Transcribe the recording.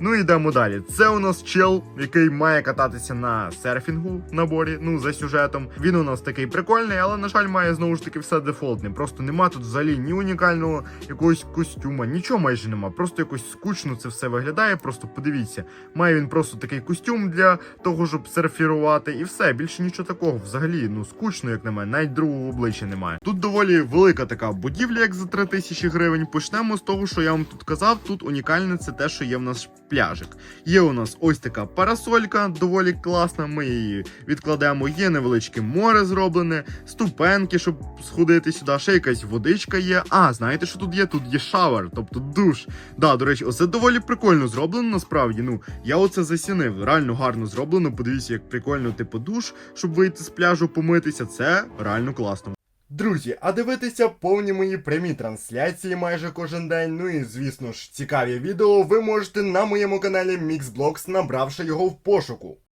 Ну і йдемо далі. Це у нас чел, який має кататися на серфінгу наборі, ну за сюжетом. Він у нас такий прикольний, але на жаль, має знову ж таки все дефолтне. Просто нема тут взагалі ні унікального якогось костюма, нічого майже нема. Просто якось скучно це все виглядає. Просто подивіться, має він просто такий костюм для того, щоб серфірувати, і все. Більше нічого такого. Взагалі, ну скучно, як на мене, навіть другого обличчя немає. Тут доволі велика така будівля, як за 3000 гривень. Почнемо з того, що я вам тут казав. Тут унікальне це те, що є в нас пляжик. Є у нас ось така парасолька, доволі класна. Ми її відкладемо. Є невеличке море зроблене, ступеньки, щоб сходити сюди. Ще якась водичка є. А, знаєте, що тут є? Тут є шавер, тобто душ. Да, до речі, оце доволі прикольно зроблено насправді. Ну, я оце засінив. Реально гарно зроблено. Подивіться, як прикольно, типу, душ, щоб вийти з пляжу, помитися. Це реально класно. Друзі, а дивитися повні мої прямі трансляції майже кожен день. Ну і звісно ж, цікаві відео ви можете на моєму каналі Міксблокс, набравши його в пошуку.